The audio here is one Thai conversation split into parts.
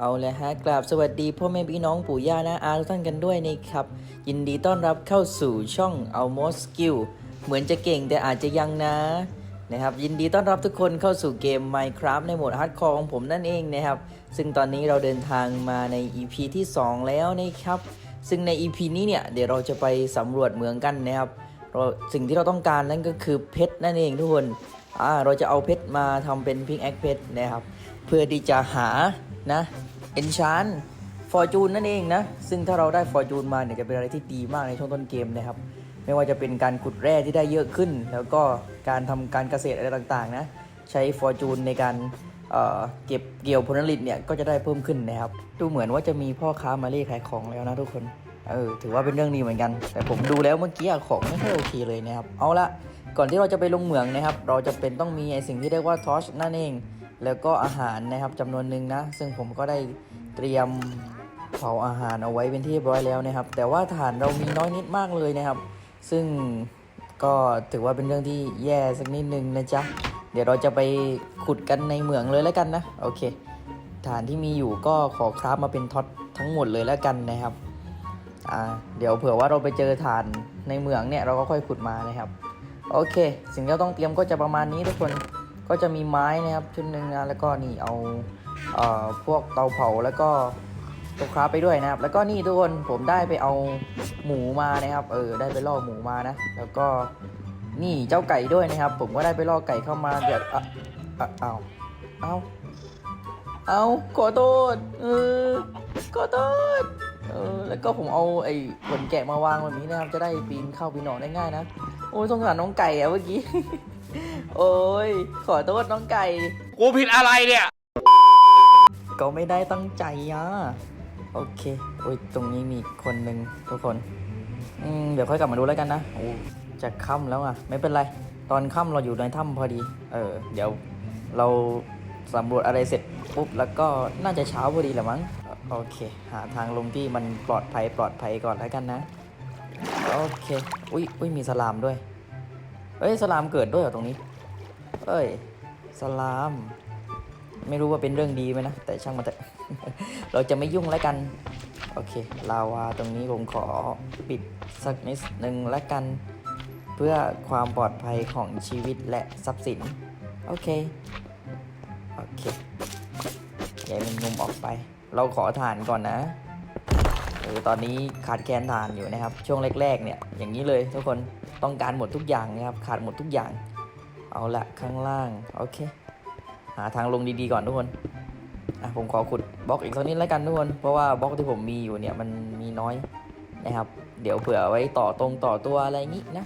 เอาเลยฮะกราบสวัสดีพ่อแม่พี่น้องปู่ย่านะอาทุกท่านกันด้วยนะครับ ยินดีต้อนรับเข้าสู่ช่อง Almost Skill เหมือนจะเก่งแต่อาจจะยังนะนะครับยินดีต้อนรับทุกคนเข้าสู่เกม Minecraft ในโหมดฮาร์ดคอร์ของผมนั่นเองนะครับ ซึ่งตอนนี้เราเดินทางมาใน EP ที่ 2 แล้วนะครับ ซึ่งใน EP นี้เนี่ยเดี๋ยวเราจะไปสำรวจเมืองกันนะครับเราสิ่งที่เราต้องการนั่นก็คือเพชรนั่นเองทุกคนอ่าเราจะเอาเพชรมาทำเป็นพิงแอคเพชรนะครับ เพื่อที่จะหา นะเอนชานฟอร์จูนนั่นเองนะ ซึ่งถ้าเราได้ฟอร์จูนมาเนี่ยจะเป็นอะไรที่ดีมากในช่วงต้นเกมนะครับ ไม่ว่าจะเป็นการขุดแร่ที่ได้เยอะขึ้น แล้วก็การทำการเกษตรอะไรต่างๆนะใช้ฟอร์จูนในการเเก็บเกี่ยวผลผลิตเนี่ยก็จะได้เพิ่มขึ้นนะครับ ดูเหมือนว่าจะมีพ่อค้ามาเล่ขายของแล้วนะทุกคนเออถือว่าเป็นเรื่องดีเหมือนกัน แต่ผมดูแล้วเมื่อกี้ของไม่ค่อยโอเคเลยนะครับ เอาละก่อนที่เราจะไปลงเหมืองนะครับ เราจะเป็นต้องมีไอสิ่งที่เรียกว่าทอชนั่นเอง แล้วก็อาหารนะครับจำนวนหนึ่งนะ ซึ่งผมก็ได้เตรียมเผาอาหารเอาไว้เป็นที่เรียบร้อยแล้วนะครับ แต่ว่าฐานเรามีน้อยนิดมากเลยนะครับ ซึ่งก็ถือว่าเป็นเรื่องที่แย่สักนิดนึงนะจ๊ะ เดี๋ยวเราจะไปขุดกันในเหมืองเลยแล้วกันนะ โอเค ฐานที่มีอยู่ก็ขอคราฟมาเป็นท็อตทั้งหมดเลยแล้วกันนะครับ อ่า เดี๋ยวเผื่อว่าเราไปเจอฐานในเหมืองเนี่ยเราก็ค่อยขุดมานะครับ โอเค สิ่งที่เราต้องเตรียมก็จะประมาณนี้ทุกคน ก็จะมีไม้นะครับชุดหนึ่งนะแล้วก็นี่เอาเอ่อพวกเตาเผาแล้วก็ตัวคราไปด้วยนะครับ แล้วก็นี่ทุกคนผมได้ไปเอาหมูมานะครับ เออได้ไปล่อหมูมานะ แล้วก็นี่เจ้าไก่ด้วยนะครับ ผมก็ได้ไปล่อไก่เข้ามาเดี๋ยวอะอะเอาเอาเอาขอโทษเออขอโทษเออแล้วก็ผมเอาไอ้ขนแกะมาวางแบบนี้นะครับ จะได้ปีนเข้าปีนออกได้ง่ายนะ โอ้ยสงสารน้องไก่อะเมื่อกี้ โอ้ย ขอโทษน้องไก่ กูผิดอะไรเนี่ย ก็ไม่ได้ตั้งใจอะ โอเคโอ้ยตรงนี้มีคนหนึ่งทุกคน อืม เดี๋ยวค่อยกลับมาดูแล้วกันนะโอ้จะค่ำแล้วอะ ไม่เป็นไร ตอนค่ำเราอยู่ในถ้ำพอดี เออ เดี๋ยวเราสำรวจอะไรเสร็จปุ๊บแล้วก็น่าจะเช้าพอดีแหละมั้ง โอเค หาทางลงที่มันปลอดภัยปลอดภัยก่อนแล้วกันนะ โอเค อุ้ยอุ้ยมีสลามด้วย เอ้ยสลามเกิดด้วยเหรอตรงนี้ เอ้ย สลาม ไม่รู้ว่าเป็นเรื่องดีไหมนะ แต่ช่างมันเถอะเราจะไม่ยุ่งแล้วกัน โอเค ลาวาตรงนี้ผมขอปิดสักนิดหนึ่งแล้วกัน เพื่อความปลอดภัยของชีวิตและทรัพย์สิน โอเค โอเคยายมันงุมออกไป เราขอฐานก่อนนะเออตอนนี้ขาดแคลนฐานอยู่นะครับ ช่วงแรกๆเนี่ย อย่างนี้เลยทุกคนต้องการหมดทุกอย่างนะครับ ขาดหมดทุกอย่าง เอาละข้างล่าง โอเค หาทางลงดีๆก่อนทุกคนอะผมขอขุดบล็อกอีกสักนิดแล้วกันทุกคน เพราะว่าบล็อกที่ผมมีอยู่เนี่ยมันมีน้อยนะครับ เดี๋ยวเผื่อไว้ต่อตรงต่อตัวอะไรอย่างงี้นะ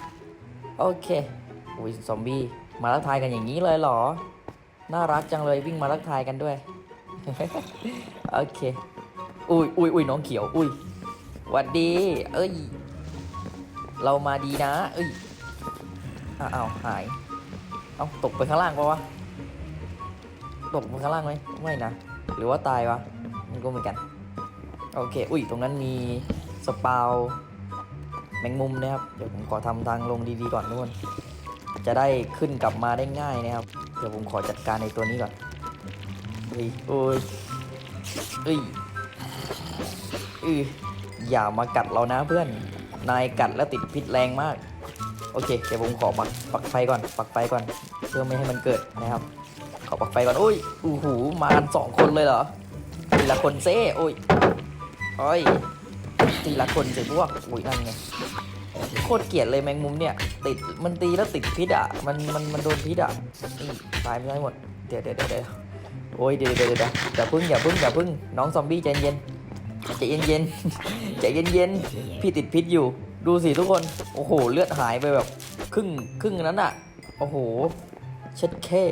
โอเคอุ้ยซอมบี้มาลักทายกันอย่างนี้เลยเหรอ น่ารักจังเลยวิ่งมาลักทายกันด้วย โอเค อุ้ยอุ้ยอุ้ยน้องเขียว อุ้ยหวัดดี เอ้ย เรามาดีนะ เอ้ยอ้าวหาย เอาตกไปข้างล่างปะวะ ตกไปข้างล่างไหมไม่นะ หรือว่าตายวะ มันก็เหมือนกัน โอเค อุ้ย ตรงนั้นมีสปาวแมงมุมนะครับ เดี๋ยวผมขอทำทางลงดีๆก่อนทุกคนจะได้ขึ้นกลับมาได้ง่ายนะครับ เดี๋ยวผมขอจัดการในตัวนี้ก่อนเฮ้ยโอ้ยเอ้ยอืออย่ามากัดเรานะเพื่อน นายกัดแล้วติดพิษแรงมาก อเคเดี๋ยวผมขอปักปักไฟก่อน ปักไฟก่อน เพื่อไม่ให้มันเกิดนะครับ ขอปักไฟก่อนอุ้ยอู้หูมากันสองคนเลยเหรอทีละคนเซ่โอ้ยโอ้ยทีละคนสิพวกอุ้ยนั่นไงโคตรเกลียดเลยแมงมุมเนี่ย ติดมันตีแล้วติดพิษอะมันมันมันโดนพิษอะนี่ตายไม่ได้หมดเดี๋ยวเดี๋ยวเดี๋ยวโอ้ยเดี๋ยวเดี๋ยวเดี๋ยวอย่าพึ่งอย่าพึ่งอย่าพึ่งน้องซอมบี้ใจเย็นใจเย็นเย็นใจเย็นเย็นพี่ติดพิษอยู่ ดูสิทุกคน โอ้โห เลือดหายไปแบบ ครึ่งครึ่งนั้นอะโอ้โห เช็ดแค่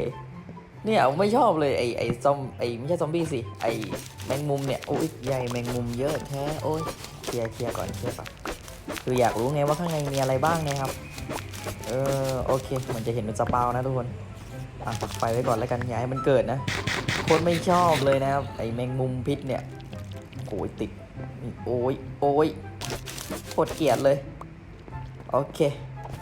เนี่ยไม่ชอบเลยไอไอซอมไอไม่ใช่ซอมบี้สิไอแมงมุมเนี่ยโอ้ยใหญ่แมงมุมเยอะแท้โอ้ยเคลียร์เคลียร์ก่อนเคลียร์ก่อนคืออยากรู้ไงว่าข้างในมีอะไรบ้างนะครับเออโอเคมันจะเห็นเป็นสปาวนะทุกคนอะปักไฟไว้ก่อนแล้วกันอย่าให้มันเกิดนะโคนไม่ชอบเลยนะครับไอแมงมุมพิษเนี่ยโอ้ยติดโอ้ยโอ้ย โคตรเกลียดเลย โอเค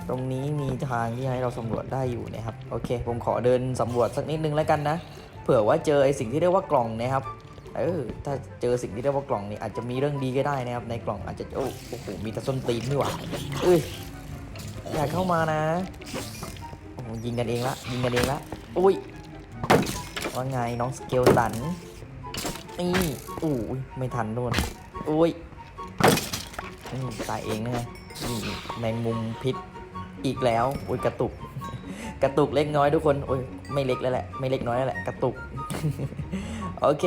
ตรงนี้มีทางที่ให้เราสำรวจได้อยู่นะครับ โอเค ผมขอเดินสำรวจสักนิดนึงแล้วกันนะ เผื่อว่าเจอไอสิ่งที่เรียกว่ากล่องนะครับ เออ ถ้าเจอสิ่งที่เรียกว่ากล่องนี่อาจจะมีเรื่องดีก็ได้นะครับ ในกล่องอาจจะ โอ้โห มีแต่ส้นตีนนี่หว่าเอ้ย อยากเข้ามานะ โอ้ยิงกันเองละ ยิงกันเองละ อุ้ย ว่าไงน้องสเกลตันนี่อู้ไม่ทันโดนอุ้ย อืมตายเองนะไงนี่แมงมุมพิษอีกแล้วโอ้ยกระตุก กระตุกเล็กน้อยทุกคนโอ้ยไม่เล็กแล้วแหละไม่เล็กน้อยแล้วแหละกระตุกโอเค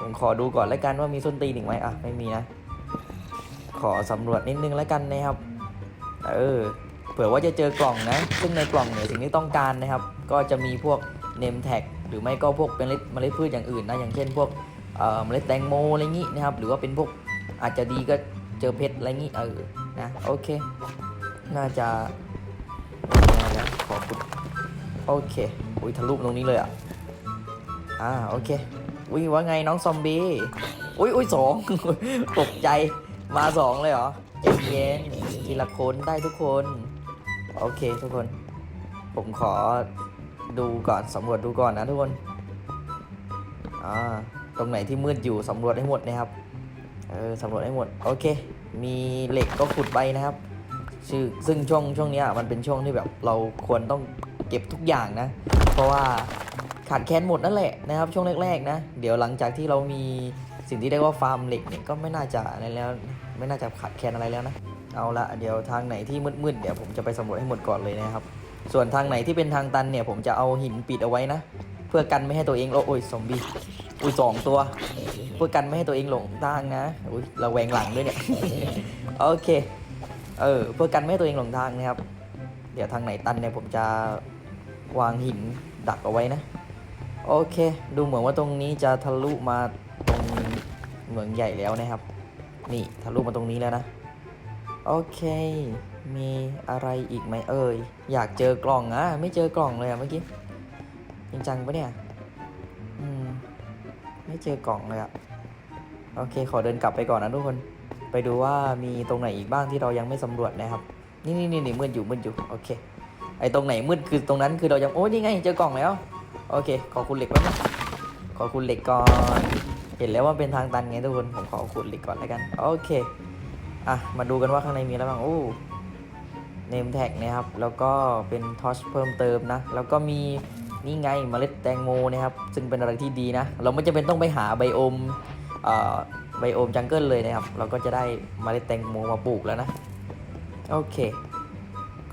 ผมขอดูก่อนแล้วกันว่ามีส้นตีนอีกไหมอะไม่มีนะ ขอสำรวจนิดนึงแล้วกันนะครับเออเผื่อว่าจะเจอกล่องนะ ซึ่งในกล่องเนี่ยสิ่งที่ต้องการนะครับ ก็จะมีพวกเนมแท็กหรือไม่ก็พวกเมล็ดเมล็ดพืชอย่างอื่นนะอย่างเช่นพวกเอ่อเมล็ดแตงโมอะไรงี้นะครับ หรือว่าเป็นพวกอาจจะดีก็ เจอเพชรอะไรงี้เออนะโอเค น่าจะมาแล้วขอขุดโอเคอุ้ยทะลุตรงนี้เลยอะอ่าโอเคอุ้ยว่าไงน้องซอมบี้อุ้ยอุ้ยสองตกใจมาสองเลยเหรอเย็นทีละคนได้ทุกคน โอเคทุกคน ผมขอดูก่อนสำรวจดูก่อนนะทุกคนอ่าตรงไหนที่มืดอยู่สำรวจให้หมดนะครับ เออสำรวจให้หมด โอเค มีเหล็กก็ขุดไปนะครับซึ่งซึ่งช่วงช่วงนี้มันเป็นช่วงที่แบบเราควรต้องเก็บทุกอย่างนะ เพราะว่าขาดแคลนหมดนั่นแหละนะครับ ช่วงแรกๆนะ เดี๋ยวหลังจากที่เรามีสิ่งที่เรียกว่าฟาร์มเหล็กเนี่ยก็ไม่น่าจะอะไรแล้ว ไม่น่าจะขาดแคลนอะไรแล้วนะ เอาละเดี๋ยวทางไหนที่มืดๆเดี๋ยวผมจะไปสำรวจให้หมดก่อนเลยนะครับ ส่วนทางไหนที่เป็นทางตันเนี่ยผมจะเอาหินปิดเอาไว้นะ เพื่อกันไม่ให้ตัวเองโอ้ยซอมบี้อุ้ยสองตัว เพื่อกันไม่ให้ตัวเองหลงทางนะอุ้ยระแวงหลังด้วยเนี่ยโอเคเออเพื่อกันไม่ให้ตัวเองหลงทางนะครับ เดี๋ยวทางไหนตันเนี่ยผมจะวางหินดักเอาไว้นะ โอเค ดูเหมือนว่าตรงนี้จะทะลุมาตรงเหมืองใหญ่แล้วนะครับ นี่ทะลุมาตรงนี้แล้วนะ โอเค มีอะไรอีกไหมเอ่ยอยากเจอกล่องอะไม่เจอกล่องเลยอะเมื่อกี้ จริงจังปะเนี่ย อืม ไม่เจอกล่องเลยอะโอเค ขอเดินกลับไปก่อนนะทุกคน ไปดูว่ามีตรงไหนอีกบ้างที่เรายังไม่สำรวจนะครับ นี่นี่นี่นมืดอยู่มืดอยู่ โอเค ไอตรงไหนมืดคือตรงนั้นคือเรายัง โอ้ยนี่ไง เจอกล่องแล้ว โอเค ขอคุณเหล็กแป๊บนึงขอคุณเหล็กก่อน เห็นแล้วว่าเป็นทางตันไงทุกคน ผมขอขุดเหล็กก่อนแล้วกัน โอเค อะ มาดูกันว่าข้างในมีอะไรบ้าง โอ้เนมแท็กนะครับ แล้วก็เป็นทอชเพิ่มเติมนะ แล้วก็มี นี่ไงเมล็ดแตงโมนะครับ ซึ่งเป็นอะไรที่ดีนะ เราไม่จำเป็นต้องไปหาไบโอมเอ่อไบโอมจังเกิลเลยนะครับ เราก็จะได้เมล็ดแตงโมมาปลูกแล้วนะ โอเค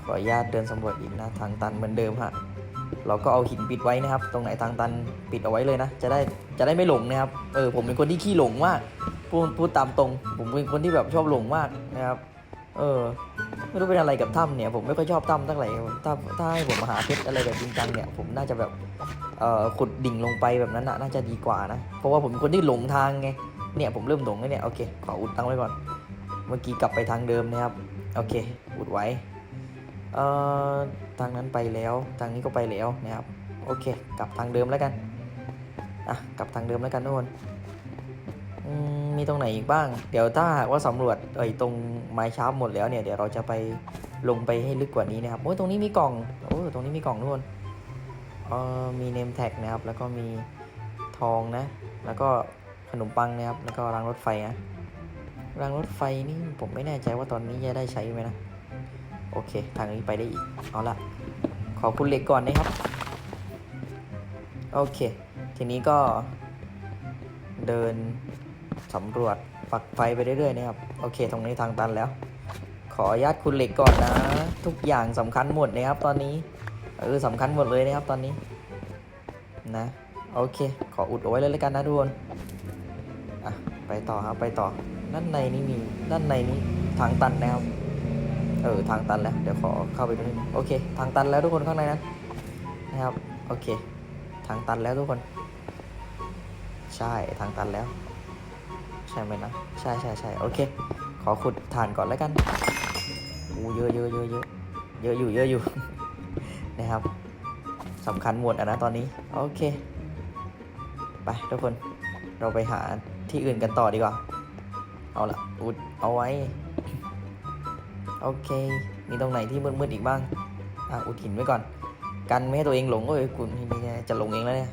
ขออนุญาตเดินสำรวจอีกนะ ทางตันเหมือนเดิมฮะ เราก็เอาหินปิดไว้นะครับ ตรงไหนทางตันปิดเอาไว้เลยนะ จะได้จะได้ไม่หลงนะครับ เออ ผมเป็นคนที่ขี้หลงมาก พูดพูดตามตรง ผมเป็นคนที่แบบชอบหลงมากนะครับ เออ ไม่รู้เป็นอะไรกับถ้ำเนี่ยผมไม่ค่อยชอบถ้ำตั้งไหร่ถ้าถ้าให้ผมมาหาเพชรอะไรแบบจริงจังเนี่ยผมน่าจะแบบเอ่อขุดดิ่งลงไปแบบนั้นน่ะน่าจะดีกว่านะ เพราะว่าผมเป็นคนที่หลงทางไงเนี่ยผมเริ่มหลงแล้วเนี่ยโอเคขออุดตั้งไว้ก่อน เมื่อกี้กลับไปทางเดิมนะครับโอเค อุดไว้เอ่อทางนั้นไปแล้วทางนี้ก็ไปแล้วนะครับโอเค กลับทางเดิมแล้วกันอะกลับทางเดิมแล้วกันทุกคน มีตรงไหนอีกบ้าง เดี๋ยวถ้าหากว่าสำรวจเอ้ยตรงไม้ชาร์ปหมดแล้วเนี่ยเดี๋ยวเราจะไปลงไปให้ลึกกว่านี้นะครับโอ้ตรงนี้มีกล่องโอ้ตรงนี้มีกล่องทุกคนเอ่อมีเนมแท็กนะครับ แล้วก็มีทองนะ แล้วก็ขนมปังนะครับ แล้วก็รางรถไฟนะรางรถไฟนี่ผมไม่แน่ใจว่าตอนนี้จะได้ใช้ไหมนะโอเค ทางนี้ไปได้อีกเอาละขอคุณเหล็กก่อนนะครับ โอเค ทีนี้ก็เดิน สำรวจฝักไฟไปเรื่อยๆนะครับ โอเค ตรงนี้ทางตันแล้ว ขออนุญาตคุณเหล็กก่อนนะ ทุกอย่างสำคัญหมดนะครับ ตอนนี้เออสำคัญหมดเลยนะครับตอนนี้นะโอเค ขออุดเอาไว้เลยแล้วกันนะทุกคนอะไปต่อครับไปต่อด้านในนี่มีด้านในนี้ทางตันนะครับเออทางตันแล้วเดี๋ยวขอเข้าไปดูนิดนึงโอเค ทางตันแล้วทุกคนข้างในนั้นนะครับโอเค ทางตันแล้วทุกคน ใช่ทางตันแล้ว ใช่ไหมนะ ใช่ใช่ใช่โอเค ขอขุดฐานก่อนแล้วกันอู้เยอะเยอะเยอะเยอะเยอะอยู่เยอะอยู่ นะครับสำคัญหมดอะนะตอนนี้ โอเค ไปทุกคนเราไปหาที่อื่นกันต่อดีกว่า เอาละอุดเอาไว้ โอเค มีตรงไหนที่มืดๆอีกบ้าง อะ อุดหินไว้ก่อน กันไม่ให้ตัวเองหลงเอ้ยคุณมีไงจะหลงเองแล้วเนี่ย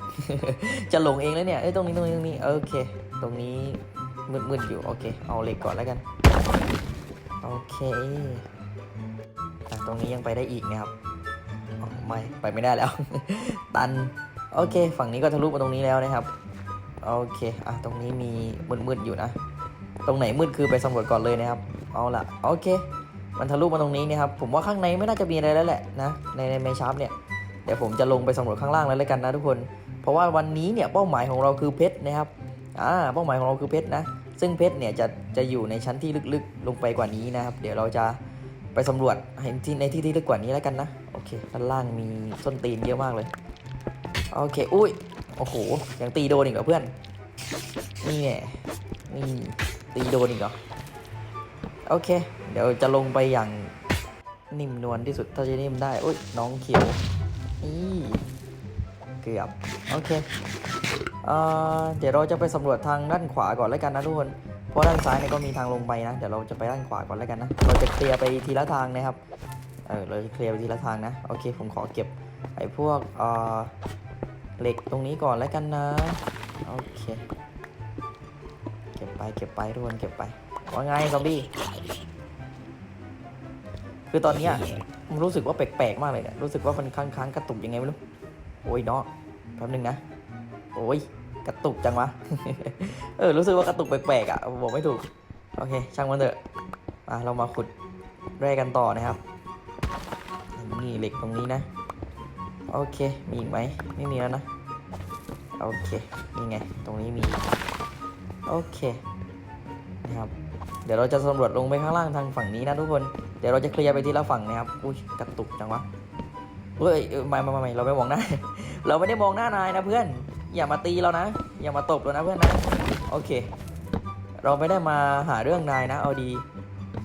จะหลงเองแล้วเนี่ย เอ้ย ตรงนี้ตรงนี้ตรงนี้ โอเค ตรงนี้ มืดๆอยู่ โอเค เอาเหล็กก่อนแล้วกัน โอเคอ่ตรงนี้ยังไปได้อีกนะครับไม่ ไปไม่ได้แล้ว ตัน โอเค ฝั่งนี้ก็ทะลุมาตรงนี้แล้วนะครับ โอเค อะ ตรงนี้มีมืดๆอยู่นะ ตรงไหนมืดคือไปสำรวจก่อนเลยนะครับ เอาละโอเค มันทะลุมาตรงนี้นะครับ ผมว่าข้างในไม่น่าจะมีอะไรแล้วแหละนะ ในในเมชาร์ปเนี่ย เดี๋ยวผมจะลงไปสำรวจข้างล่างแล้วแล้วกันนะทุกคน เพราะว่าวันนี้เนี่ยเป้าหมายของเราคือเพชรนะครับ อ่าเป้าหมายของเราคือเพชรนะ ซึ่งเพชรเนี่ยจะจะอยู่ในชั้นที่ลึกๆ ลงไปกว่านี้นะครับ เดี๋ยวเราจะไปสำรวจเห็นที่ในที่ที่ลึกกว่านี้แล้วกันนะ โอเคด้านล่างมีส้นตีนเยอะมากเลย โอเค อุ้ย โอ้โห ยังตีโดนอีกเหรอเพื่อน นี่แหละนี่ตีโดนอีกเหรอ โอเค เดี๋ยวจะลงไปอย่างนิ่มนวลที่สุดเท่าที่นิ่มได้ อุ้ย น้องเขียว นี่ เกือบ โอเค เเดี๋ยวเราจะไปสำรวจทางด้านขวาก่อนแล้วกันนะทุกคน เพราะด้านซ้ายเนี่ยก็มีทางลงไปนะ เดี๋ยวเราจะไปด้านขวาก่อนแล้วกันนะ เราจะเคลียร์ไปทีละทางนะครับ เออ เราจะเคลียร์ไปทีละทางนะ โอเค ผมขอเก็บไอ้พวกเเหล็กตรงนี้ก่อนแล้วกันนะ โอเค เก็บไปเก็บไปทุกคนเก็บไป ว่าไงซอมบี้ คือตอนนี้มันรู้สึกว่าแปลกๆมากเลยเนี่ย รู้สึกว่ามันค้างๆกระตุกยังไงไม่รู้ โอ้ยเนาะแป๊บนึงนะ โอ้ยกระตุกจังวะ เออ รู้สึกว่ากระตุกแปลกๆอะ บอกไม่ถูก โอเค ช่างมันเถอะอะเรามาขุดแร่กันต่อนะครับ นี่เหล็กตรงนี้นะ โอเค มีอีกไหมไม่มีแล้วนะ โอเค นี่ไง ตรงนี้มี โอเค นะครับ เดี๋ยวเราจะสำรวจลงไปข้างล่างทางฝั่งนี้นะทุกคน เดี๋ยวเราจะเคลียร์ไปทีละฝั่งนะครับ อุ้ย กระตุกจังวะ เฮ้ยไม่ไม่ไม่ไม่เราไม่มองหน้า เราไม่ได้มองหน้านายนะเพื่อน อย่ามาตีเรานะ อย่ามาตบเรานะเพื่อนนะ โอเค เราไม่ได้มาหาเรื่องนายนะ เอาดี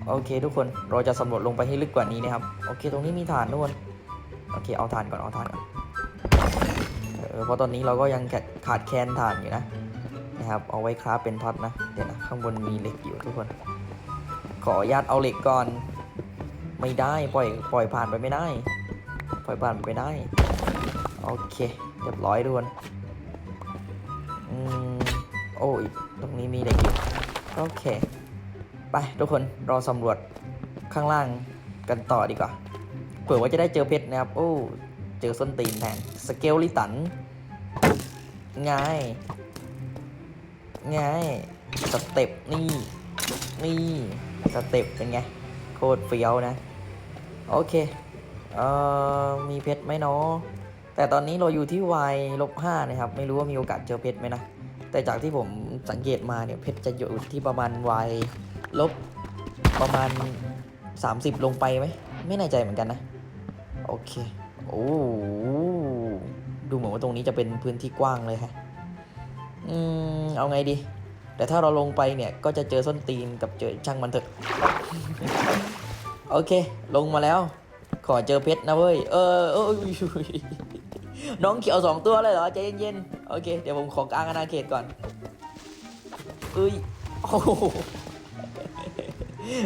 โอเค ทุกคน เราจะสำรวจลงไปให้ลึกกว่านี้นะครับ โอเค ตรงนี้มีฐานทุกคน โอเค เอาฐานก่อน เอาฐานก่อนเออเพราะตอนนี้เราก็ยังขาดแคลนฐานอยู่นะ นะครับ เอาไว้คราฟเป็นท็อตนะ เดี๋ยวนะ ข้างบนมีเหล็กอยู่ทุกคน ขออนุญาตเอาเหล็กก่อน ไม่ได้ ปล่อย ปล่อยผ่านไปไม่ได้ ปล่อยผ่านไปไม่ได้ โอเค เรียบร้อยทุกคน อืมโอ้ยตรงนี้มีเหล็กอยู่โอเค ไปทุกคนรอสำรวจข้างล่างกันต่อดีกว่าเผื่อว่าจะได้เจอเพชรนะครับ โอ้ เจอส้นตีนแทนสเกลลิตันง่ายง่ายสเต็ปนี่นี่สเต็ปเป็นไง โคตรเฟี้ยวนะ โอเค เอ่อ มีเพชรไหมเนาะ แต่ตอนนี้เราอยู่ที่ y ลบห้านะครับ ไม่รู้ว่ามีโอกาสเจอเพชรไหมนะ แต่จากที่ผมสังเกตมาเนี่ย เพชรจะอยู่ที่ประมาณ y ลบประมาณ 30 ลงไปไหม ไม่แน่ใจเหมือนกันนะ โอเค โอ้ดูเหมือนว่าตรงนี้จะเป็นพื้นที่กว้างเลยฮะ อืม เอาไงดี แต่ถ้าเราลงไปเนี่ย ก็จะเจอส้นตีนกับเจอช่างมันเถอะ โอเค ลงมาแล้ว ขอเจอเพชรนะเว้ย เออเอออุ๊ยอุ๊ย น้องเขียวสองตัวเลยเหรอใจเย็นๆ โอเค เดี๋ยวผมขอกลางอาณาเขตก่อนเอ้ยโอ้โห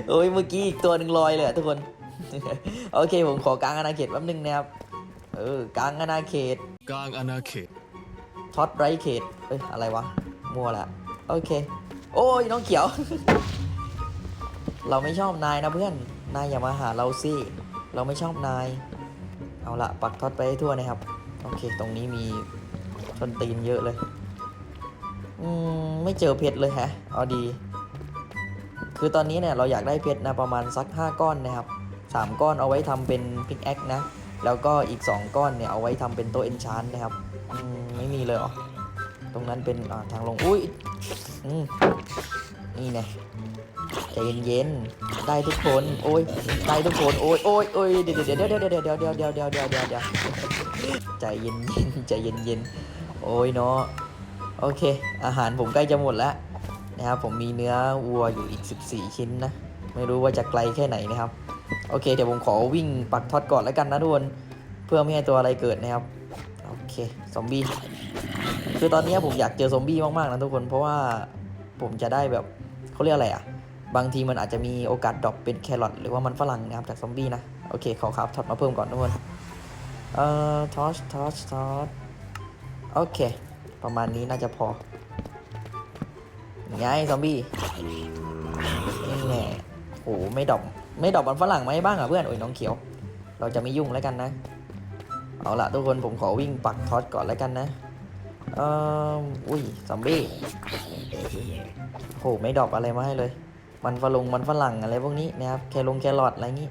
โอ้ยเมื่อกี้อีกตัวหนึ่งลอยเลยอะทุกคน โอเค ผมขอกลางอาณาเขตแป๊บนึงนะครับ เออกลางอาณาเขตกลางอาณาเขตท็อตไรเขตเอ้ยอะไรวะ มัวละ โอเค โอ้ยน้องเขียว เราไม่ชอบนายนะเพื่อน นายอย่ามาหาเราสิ เราไม่ชอบนาย เอาละปักท็อตไปให้ทั่วนะครับ โอเค ตรงนี้มีชนตีนเยอะเลย อืม ไม่เจอเพชรเลยฮะ เอาดี คือตอนนี้เนี่ยเราอยากได้เพชรนะประมาณสัก 5 ก้อนนะครับ 3 ก้อนเอาไว้ทำเป็นพิกแอคนะ แล้วก็อีก 2 ก้อนเนี่ยเอาไว้ทำเป็นโต๊ะเอนชานนะครับ อืม ไม่มีเลยเหรอ ตรงนั้นเป็นทางลง อุ้ย อืม นี่ไงใจเย็นๆได้ทุกคน โอ้ย ได้ทุกคน โอ้ยโอ้ยโอ้ยเดี๋ยวเดี๋ยวเดี๋ยวเดี๋ยวเดี๋ยวเดี๋ยวเดี๋ยวเดี๋ยวเดี๋ยวเดี๋ยว ใจเย็นเย็นๆใจเย็นเย็นๆโอ้ยเนาะโอเค อาหารผมใกล้จะหมดแล้วนะครับผมมีเนื้อวัวอยู่อีก 14 ชิ้นนะ ไม่รู้ว่าจะไกลแค่ไหนนะครับ โอเค เดี๋ยวผมขอวิ่งปักท็อตก่อนแล้วกันนะทุกคนเพื่อไม่ให้ตัวอะไรเกิดนะครับ โอเค ซอมบี้ คือตอนนี้ผมอยากเจอซอมบี้มากๆนะทุกคน เพราะว่าผมจะได้แบบเขาเรียกอะไรอะบางทีมันอาจจะมีโอกาสดรอปเป็นแครอทหรือว่ามันฝรั่งนะครับจากซอมบี้นะ โอเค ขอครับท็อตมาเพิ่มก่อนทุกคน เอ่อทอชทอชทอชโอเค ประมาณนี้น่าจะพอไงซอมบี้นี่แหละโอ้ไม่ดอกไม่ดอกมันฝรั่งมาให้บ้างอะเพื่อน โอ้ยน้องเขียว เราจะไม่ยุ่งแล้วกันนะ เอาละทุกคนผมขอวิ่งปักทอตก่อนแล้วกันนะ เอ่ออุ้ยซอมบี้โหไม่ดอกอะไรมาให้เลย มันฝรั่งมันฝรั่งอะไรพวกนี้นะครับ แคลงแครอทอะไรงี้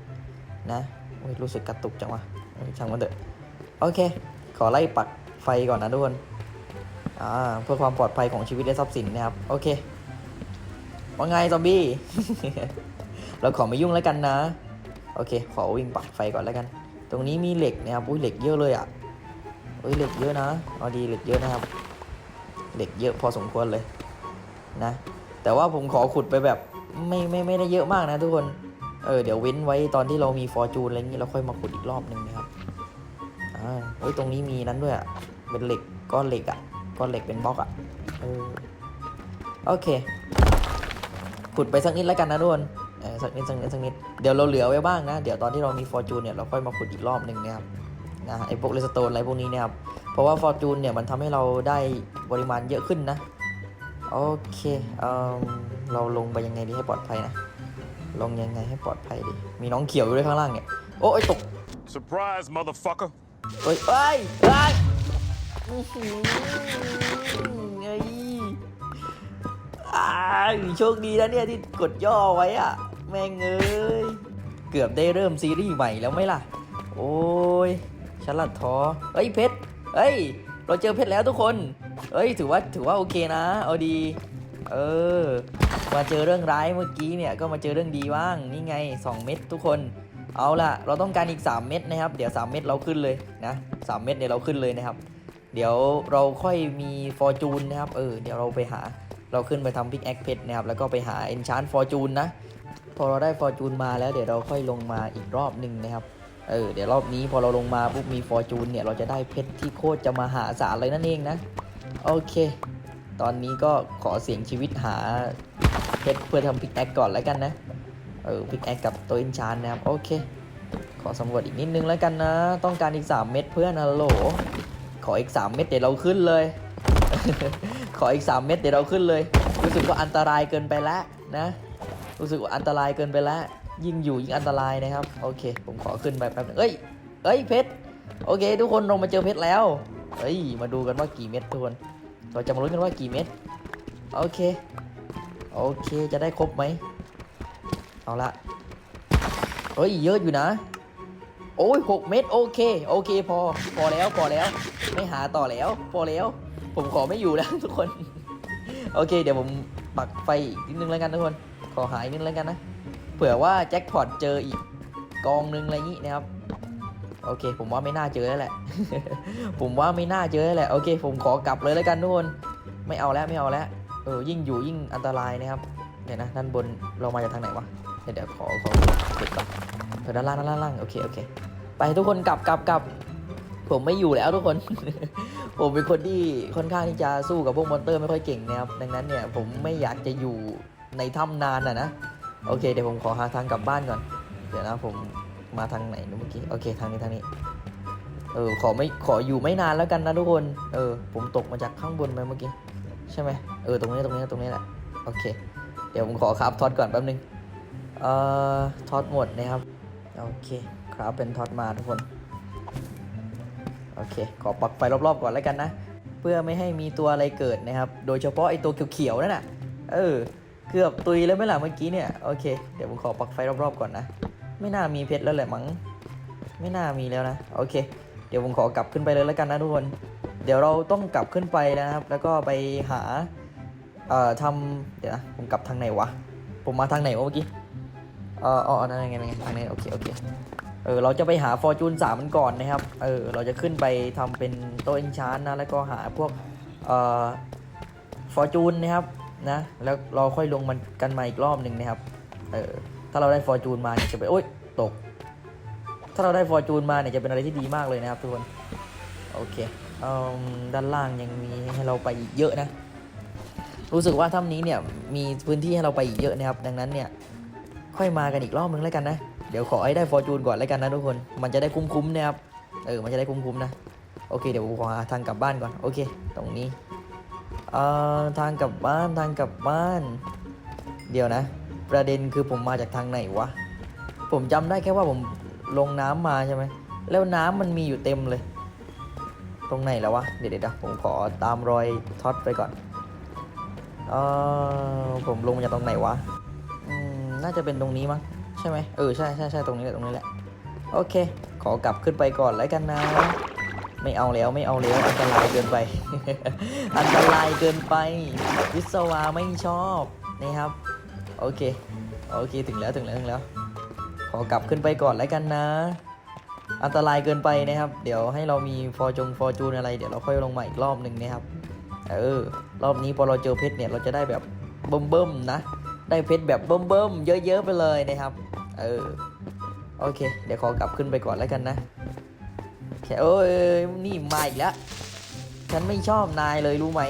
นะ โอ้ยรู้สึกกระตุกจังวะช่างมันเถอะ โอเค ขอไล่ปักไฟก่อนนะทุกคนอ่าเพื่อความปลอดภัยของชีวิตและทรัพย์สินนะครับ โอเค ว่าไงซอมบี้ เราขอไม่ยุ่งแล้วกันนะ โอเค ขอวิ่งปักไฟก่อนแล้วกัน ตรงนี้มีเหล็กนะครับ อุ้ยเหล็กเยอะเลยอะอุ้ยเหล็กเยอะนะ เอาดีเหล็กเยอะนะครับ เหล็กเยอะพอสมควรเลยนะ แต่ว่าผมขอขุดไปแบบไม่ไม่ไม่ได้เยอะมากนะทุกคน เออเดี๋ยวเว้นไว้ตอนที่เรามีฟอร์จูนอะไรอย่างนี้เราค่อยมาขุดอีกรอบหนึ่งนะครับ อ้ยตรงนี้มีนั้นด้วยอะเป็นเหล็กก้อนเหล็กอะก้อนเหล็กเป็นบล็อกอะเออโอเคขุดไปสักนิดแล้วกันนะทุกคนเออสักนิดสักนิดสักนิดเดี๋ยวเราเหลือไว้บ้างนะ เดี๋ยวตอนที่เรามีฟอร์จูนเนี่ยเราค่อยมาขุดอีกรอบหนึ่งนะครับนะไอ้พวกเรสโตนอะไรพวกนี้เนี่ยครับเพราะว่าฟอร์จูนเนี่ยมันทำให้เราได้ปริมาณเยอะขึ้นนะโอเคเออเราลงไปยังไงดีให้ปลอดภัยนะลงยังไงให้ปลอดภัยดีมีน้องเขียวอยู่ด้วยข้างล่างเนี่ยโอ้ยตก Surprise, motherfucker. เฮ้ยเฮ้ยเฮ้ยอื้อหือเฮ้ยอ้ายโชคดีนะเนี่ยที่กดย่อไว้อะแม่งเอ้ย เกือบได้เริ่มซีรีส์ใหม่แล้วไหมล่ะ โอ้ยฉันละท้อเฮ้ยเพชรเฮ้ย เราเจอเพชรแล้วทุกคนเฮ้ย ถือว่าถือว่าโอเคนะ เอาดี เออ มาเจอเรื่องร้ายเมื่อกี้เนี่ย ก็มาเจอเรื่องดีบ้าง นี่ไง 2 เม็ดทุกคน เอาล่ะ เราต้องการอีก 3 เม็ดนะครับ เดี๋ยว 3 เม็ดเราขึ้นเลยนะ3เม็ดเดี๋ยวเราขึ้นเลยนะครับ เดี๋ยวเราค่อยมีฟอร์จูนนะครับ เออ เดี๋ยวเราไปหา เราขึ้นไปทำพิกแอคเพชรนะครับ แล้วก็ไปหาเอนชานฟอร์จูนนะ พอเราได้ฟอร์จูนมาแล้วเดี๋ยวเราค่อยลงมาอีกรอบหนึ่งนะครับ เออ เดี๋ยวรอบนี้พอเราลงมาปุ๊บมีฟอร์จูนเนี่ย เราจะได้เพชรที่โคตรจะมาหาศาลเลยนั่นเองนะ โอเค ตอนนี้ก็ขอเสี่ยงชีวิตหาเพชรเพื่อทำพิกแอคก่อนแล้วกันนะ เออพิกแอคกับตัวอินชานนะครับ โอเค ขอสำรวจอีกนิดนึงแล้วกันนะ ต้องการอีก 3 เม็ดเพื่อนนะโหล ขออีก 3 เม็ดเดี๋ยวเราขึ้นเลย ขออีก 3 เม็ดเดี๋ยวเราขึ้นเลย รู้สึกว่าอันตรายเกินไปแล้วนะ รู้สึกว่าอันตรายเกินไปแล้วยิ่งอยู่ยิ่งอันตรายนะครับ โอเค ผมขอขึ้นไปแป๊บนึงเอ้ย เอ้ยเพชร โอเค ทุกคนเรามาเจอเพชรแล้วเฮ้ย มาดูกันว่ากี่เม็ดทุกคน เราจะมาลุ้นกันว่ากี่เม็ด โอเค โอเค จะได้ครบไหม เอาละเฮ้ยเยอะอยู่นะ โอ้ยหกเม็ดโอเค โอเคพอ พอแล้วพอแล้ว ไม่หาต่อแล้ว พอแล้ว ผมขอไม่อยู่แล้วทุกคน โอเค เดี๋ยวผมปักไฟอีกนิดนึงแล้วกันทุกคน ขอหายนิดนึงแล้วกันนะ เผื่อว่าแจ็คพอตเจออีกกองนึงอะไรงนี้นะครับโอเค ผมว่าไม่น่าเจอแล้วแหละ ผมว่าไม่น่าเจอแล้วแหละ โอเค ผมขอกลับเลยแล้วกันทุกคน ไม่เอาแล้วไม่เอาแล้ว เออ ยิ่งอยู่ยิ่งอันตรายนะครับ เดี๋ยวนะ ด้านบนเรามาจากทางไหนวะ เดี๋ยวขอขอเก็บก่อนเออด้านล่างด้านล่างด้านล่างโอเคโอเค ไปทุกคนกลับกลับกลับผมไม่อยู่แล้วทุกคน ผมเป็นคนที่ค่อนข้างที่จะสู้กับพวกมอนเตอร์ไม่ค่อยเก่งนะครับ ดังนั้นเนี่ยผมไม่อยากจะอยู่ในถ้ำนานอะนะ โอเคเดี๋ยวผมขอหาทางกลับบ้านก่อน เดี๋ยวนะผมมาทางไหนเมื่อกี้ โอเคทางนี้ทางนี้ เออขอไม่ขออยู่ไม่นานแล้วกันนะทุกคน เออผมตกมาจากข้างบนไปเมื่อกี้ ใช่ไหมเออตรงนี้ตรงนี้ตรงนี้แหละ โอเค เดี๋ยวผมขอครับทอตก่อนแป๊บนึง เอ่อท็อตหมดนะครับ โอเคครับเป็นท็อตมาทุกคน โอเค ขอปักไฟรอบๆก่อนแล้วกันนะ เพื่อไม่ให้มีตัวอะไรเกิดนะครับ โดยเฉพาะไอตัวเขียวๆนั่นน่ะ เออ เกือบตุยแล้วไม่หล่ะเมื่อกี้เนี่ย โอเค เดี๋ยวผมขอปักไฟรอบๆก่อนนะ ไม่น่ามีเพชรแล้วแหละมั้ง ไม่น่ามีแล้วนะ โอเค เดี๋ยวผมขอกลับขึ้นไปเลยแล้วกันนะทุกคน เดี๋ยวเราต้องกลับขึ้นไปนะครับ แล้วก็ไปหา เอ่อทำเดี๋ยวนะ ผมกลับทางไหนวะ ผมมาทางไหนวะเมื่อกี้ เอออ๋อนั่นไงนั่นไงทางนี้โอเคโอเคเออเราจะไปหาฟอร์จูนสามมันก่อนนะครับเออเราจะขึ้นไปทำเป็นโต๊ะเอนชานนะแล้วก็หาพวกเอ่อฟอร์จูนนะครับนะแล้วเราค่อยลงมันกันมาอีกรอบหนึ่งนะครับเออถ้าเราได้ฟอร์จูนมาเนี่ยจะเป็นโอ๊ยตก ถ้าเราได้ฟอร์จูนมาเนี่ยจะเป็นอะไรที่ดีมากเลยนะครับทุกคนโอเคเอ่อด้านล่างยังมีให้เราไปอีกเยอะนะ รู้สึกว่าถ้ำนี้เนี่ยมีพื้นที่ให้เราไปอีกเยอะนะครับ ดังนั้นเนี่ย ค่อยมากันอีกรอบนึงแล้วกันนะ เดี๋ยวขอให้ได้ฟอร์จูนก่อนแล้วกันนะทุกคน มันจะได้คุ้มๆนะครับ เออ มันจะได้คุ้มๆนะ โอเค เดี๋ยวผมขอหาทางกลับบ้านก่อน โอเค ตรงนี้ เอ่อ ทางกลับบ้าน ทางกลับบ้าน เดี๋ยวนะ ประเด็นคือผมมาจากทางไหนวะ ผมจำได้แค่ว่าผมลงน้ำมาใช่ไหม แล้วน้ำมันมีอยู่เต็มเลย ตรงไหนแล้ววะ เดี๋ยวเดี๋ยวผมขอตามรอยท็อตไปก่อน เออผมลงมาจากตรงไหนวะ น่าจะเป็นตรงนี้มั้งใช่ไหมเออใช่ใช่ใช่ตรงนี้แหละตรงนี้แหละโอเค ขอกลับขึ้นไปก่อนแล้วกันนะ ไม่เอาแล้วไม่เอาแล้วอันตรายเกินไป อันตรายเกินไป วิศวาไม่ชอบนะครับ โอเคโอเคถึงแล้วถึงแล้วถึงแล้ว ขอกลับขึ้นไปก่อนแล้วกันนะ อันตรายเกินไปนะครับ เดี๋ยวให้เรามีฟอร์จงฟอร์จูนอะไรเดี๋ยวเราค่อยลงมาอีกรอบหนึ่งนะครับเออรอบนี้พอเราเจอเพชรเนี่ยเราจะได้แบบเบิ่มๆนะ ได้เพชรแบบเบิ่มๆเยอะๆไปเลยนะครับ เออโอเค เดี๋ยวขอกลับขึ้นไปก่อนแล้วกันนะแค่เอ้ยนี่มาอีกแล้ว ฉันไม่ชอบนายเลยรู้ไหม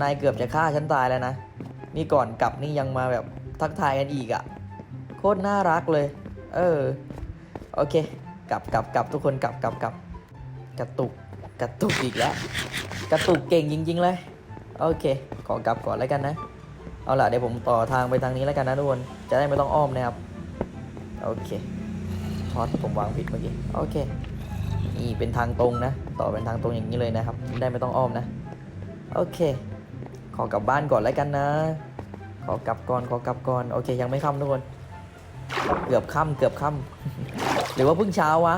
นายเกือบจะฆ่าฉันตายแล้วนะ นี่ก่อนกลับนี่ยังมาแบบทักทายกันอีกอะ่ะ โคตรน่ารักเลย เออ โอเค กลับกลับกลับทุกคนกลับกลับกลับกระตุกกระตุกอีกแล้ว กระตุกเก่งจริง ๆ เลย โอเค ขอกลับก่อนแล้วกันนะ เอาล่ะเดี๋ยวผมต่อทางไปทางนี้แล้วกันนะทุกคนจะได้ไม่ต้องอ้อมนะครับโอเคทอดผมวางผิดเมื่อกี้โอเคนี่เป็นทางตรงนะ ต่อเป็นทางตรงอย่างนี้เลยนะครับ ได้ไม่ต้องอ้อมนะ โอเค ขอกลับบ้านก่อนแล้วกันนะ ขอกลับก่อนขอกลับก่อนโอเค ยังไม่ค่ำทุกคน เกือบค่ำเกือบค่ำหรือว่าเพิ่งเช้าวะ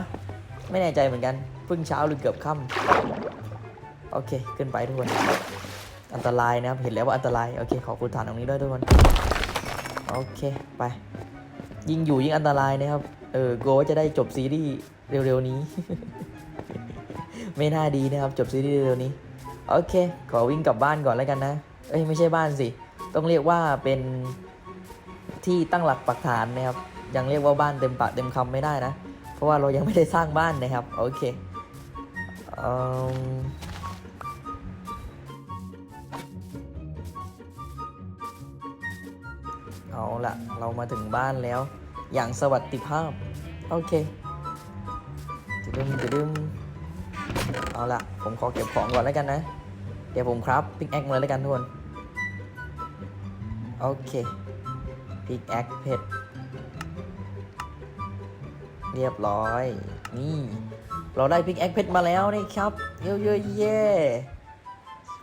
ไม่แน่ใจเหมือนกันเพิ่งเช้าหรือเกือบค่ำโอเค ขึ้นไปทุกคน อันตรายนะครับ เห็นแล้วว่าอันตราย โอเค ขอคุณฐานตรงนี้ด้วยทุกคน โอเค ไป ยิ่งอยู่ยิ่งอันตรายนะครับ เออโกว่าจะได้จบซีรีส์เร็วๆนี้ ไม่น่าดีนะครับ จบซีรีส์เร็วๆนี้ โอเค ขอวิ่งกลับบ้านก่อนแล้วกันนะ เอ้ย ไม่ใช่บ้านสิ ต้องเรียกว่าเป็นที่ตั้งหลักปักฐานนะครับ ยังเรียกว่าบ้านเต็มปากเต็มคำไม่ได้นะ เพราะว่าเรายังไม่ได้สร้างบ้านนะครับ โอเคเอิ่ม เอาละเรามาถึงบ้านแล้ว อย่างสวัสดิภาพ โอเคจะดึมจะดึมเอาละผมขอเก็บของก่อนแล้วกันนะ เดี๋ยวผมครับพิกแอคมาเลยแล้วกันทุกคน โอเคพิกแอคเพชรเรียบร้อย นี่ เราได้พิกแอคเพชรมาแล้วนี่ครับเย้เย้เย้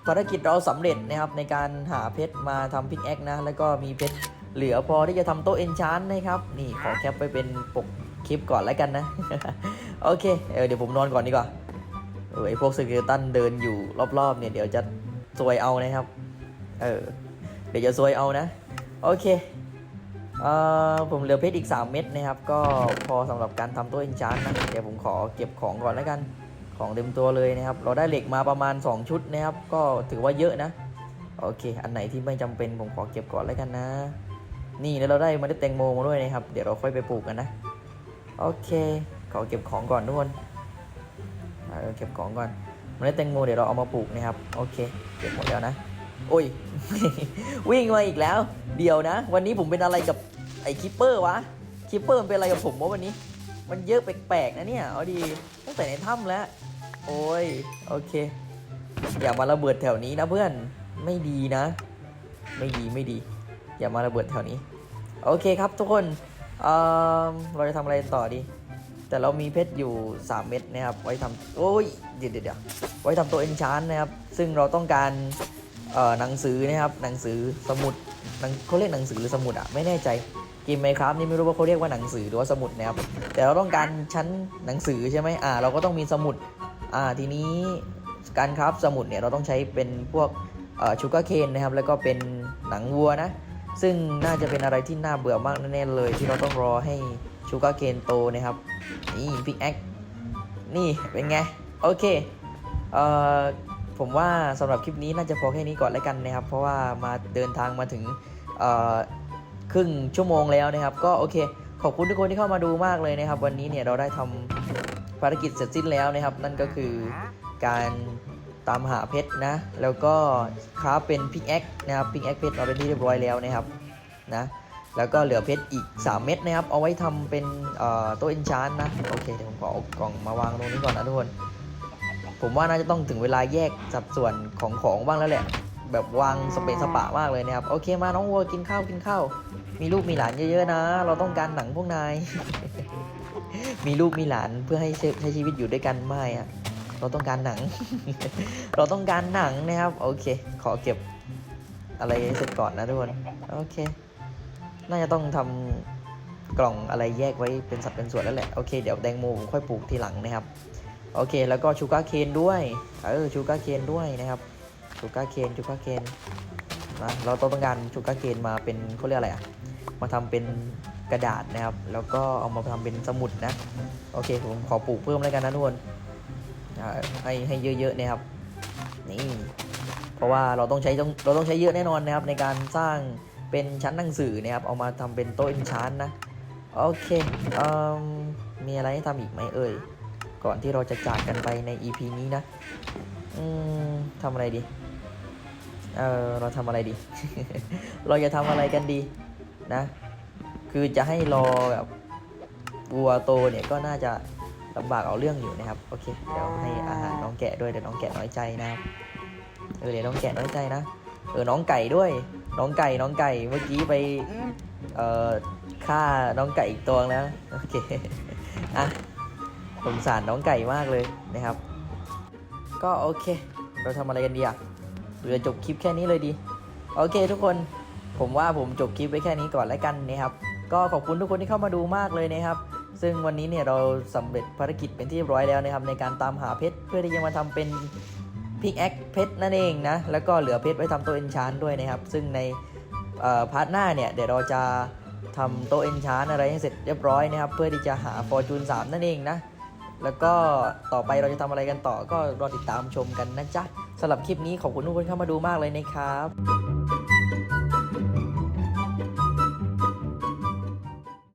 ภารกิจเราสำเร็จนะครับในการหาเพชรมาทำพิกแอคนะ แล้วก็มีเพชร เหลือพอที่จะทำโต๊ะเอนชานนะครับ นี่ขอแคปไปเป็นปกคลิปก่อนแล้วกันนะ โอเคเออเดี๋ยวผมนอนก่อนดีกว่าเออไอพวกสเกลตันเดินอยู่รอบๆเนี่ยเดี๋ยวจะซวยเอานะครับ เออ เดี๋ยวจะซวยเอานะ โอเคเอ่อผมเหลือเพชรอีก 3 เม็ดนะครับ ก็พอสำหรับการทำตัวเอนชานนะ เดี๋ยวผมขอเก็บของก่อนแล้วกัน ของเต็มตัวเลยนะครับ เราได้เหล็กมาประมาณ 2 ชุดนะครับ ก็ถือว่าเยอะนะ โอเค อันไหนที่ไม่จำเป็นผมขอเก็บก่อนแล้วกันนะ นี่แล้วเราได้เมาได้แตงโมมาด้วยนะครับ เดี๋ยวเราค่อยไปปลูกกันนะ โอเค ขอเก็บของก่อนทุกคนเออเก็บของก่อนเมาได้แตงโมเดี๋ยวเราเอามาปลูกนะครับ โอเค เก็บหมดแล้วนะ โอ้ย วิ่งมาอีกแล้ว เดี๋ยวนะ วันนี้ผมเป็นอะไรกับไอ้คิปเปอร์วะ คิปเปอร์มันเป็นอะไรกับผมวะวันนี้ มันเยอะแปลกๆนะเนี่ย เอาดี ตั้งแต่ในถ้ำแล้ว โอ้ย โอเค อย่ามาระเบิดแถวนี้นะเพื่อน ไม่ดีนะ ไม่ดีไม่ดี อย่ามาระเบิดแถวนี้ โอเคครับทุกคนเออเราจะทำอะไรต่อดี แต่เรามีเพชรอยู่ 3 เม็ดนะครับ ไว้ทำโอ้ยเดี๋ยวเดี๋ยวไว้ทำตัวเอนชานนะครับ ซึ่งเราต้องการหนังสือนะครับ หนังสือสมุดเขาเรียกหนังสือหรือสมุดอะไม่แน่ใจเกมไมครับนี่ไม่รู้ว่าเขาเรียกว่าหนังสือหรือว่าสมุดนะครับ แต่เราต้องการชั้นหนังสือใช่ไหมอ่า เราก็ต้องมีสมุด อ่า ทีนี้การคราฟสมุดเนี่ยเราต้องใช้เป็นพวกชูการ์เคนนะครับ แล้วก็เป็นหนังวัวนะ ซึ่งน่าจะเป็นอะไรที่น่าเบื่อมากแน่ๆเลย ที่เราต้องรอให้ชูการ์เคนโตนะครับ นี่พิกแอคนี่เป็นไง โอเคเอ่อผมว่าสำหรับคลิปนี้น่าจะพอแค่นี้ก่อนแล้วกันนะครับ เพราะว่ามาเดินทางมาถึงเอ่อครึ่งชั่วโมงแล้วนะครับ ก็โอเค ขอบคุณทุกคนที่เข้ามาดูมากเลยนะครับ วันนี้เนี่ยเราได้ทำภารกิจเสร็จสิ้นแล้วนะครับ นั่นก็คือการ ตามหาเพชรนะ แล้วก็คราฟเป็นพิกแอคนะครับพิกแอคเพชรมาเป็นที่เรียบร้อยแล้วนะครับนะแล้วก็เหลือเพชรอีก 3 เม็ดนะครับ เอาไว้ทำเป็นโต๊ะเอนชานนะ โอเคเดี๋ยวผมขอเอากล่องมาวางตรงนี้ก่อนนะทุกคน ผมว่าน่าจะต้องถึงเวลาแยกสัดส่วนของของบ้างแล้วแหละ แบบวางสเปซสปะมากเลยนะครับ โอเคมาน้องวัวกินข้าวกินข้าว มีลูกมีหลานเยอะๆนะ เราต้องการหนังพวกนาย มีลูกมีหลานเพื่อให้ใช้ชีวิตอยู่ด้วยกันไม่อะ เราต้องการหนัง เราต้องการหนังนะครับ โอเค ขอเก็บอะไรเสร็จก่อนนะทุกคน โอเค น่าจะต้องทำกล่องอะไรแยกไว้เป็นสัดเป็นส่วนแล้วแหละ โอเค เดี๋ยวแตงโมผมค่อยปลูกทีหลังนะครับ โอเค แล้วก็ชูการ์เคนด้วย เออ ชูการ์เคนด้วยนะครับ ชูการ์เคน ชูการ์เคนนะเราต้องการชูการ์เคนมาเป็นเขาเรียกอะไรอะมาทำเป็นกระดาษนะครับ แล้วก็เอามาทำเป็นสมุดนะ โอเค ผมขอปลูกเพิ่มแล้วกันนะทุกคน ให้ให้เยอะๆนะครับนี่เพราะว่าเราต้องใช้ต้องเราต้องใช้เยอะแน่นอนนะครับ ในการสร้างเป็นชั้นหนังสือนะครับ เอามาทำเป็นโต๊ะอินชานนะโอเคเอ่มมีอะไรให้ทำอีกไหมเอ่ยก่อนที่เราจะจากกันไปใน EP นี้นะอืมทำอะไรดีเออเราทำอะไรดี เราจะทำอะไรกันดีนะ คือจะให้รอแบบวัวโตเนี่ยก็น่าจะ ลำบากเอาเรื่องอยู่นะครับ โอเค เดี๋ยวให้อาหารน้องแกะด้วย เดี๋ยวน้องแกะน้อยใจนะครับ เออ เดี๋ยวน้องแกะน้อยใจนะ เออ น้องไก่ด้วย น้องไก่ น้องไก่ เมื่อกี้ไป เอ่อ ฆ่าน้องไก่อีกตัวแล้ว โอเค อะสงสารน้องไก่มากเลยนะครับ ก็โอเค เราทำอะไรกันดีอะหรือจะจบคลิปแค่นี้เลยดี โอเค ทุกคน ผมว่าผมจบคลิปไว้แค่นี้ก่อนแล้วกันนะครับ ก็ขอบคุณทุกคนที่เข้ามาดูมากเลยนะครับ ซึ่งวันนี้เนี่ยเราสำเร็จภารกิจเป็นที่เรียบร้อยแล้วนะครับในการตามหาเพชรเพื่อที่จะมาทำเป็นพิกแอคเพชรนั่นเองนะแล้วก็เหลือเพชรไว้ทำตัวเอนชานด้วยนะครับ ซึ่งในพาร์ทหน้าเนี่ยเดี๋ยวเราจะทำโต๊ะเอนชานอะไรให้เสร็จเรียบร้อยนะครับ เพื่อที่จะหาฟอร์จูน3นั่นเองนะแล้วก็ต่อไปเราจะทำอะไรกันต่อก็รอติดตามชมกันนะจ๊ะสำหรับคลิปนี้ขอบคุณทุกคนเข้ามาดูมากเลยนะครับ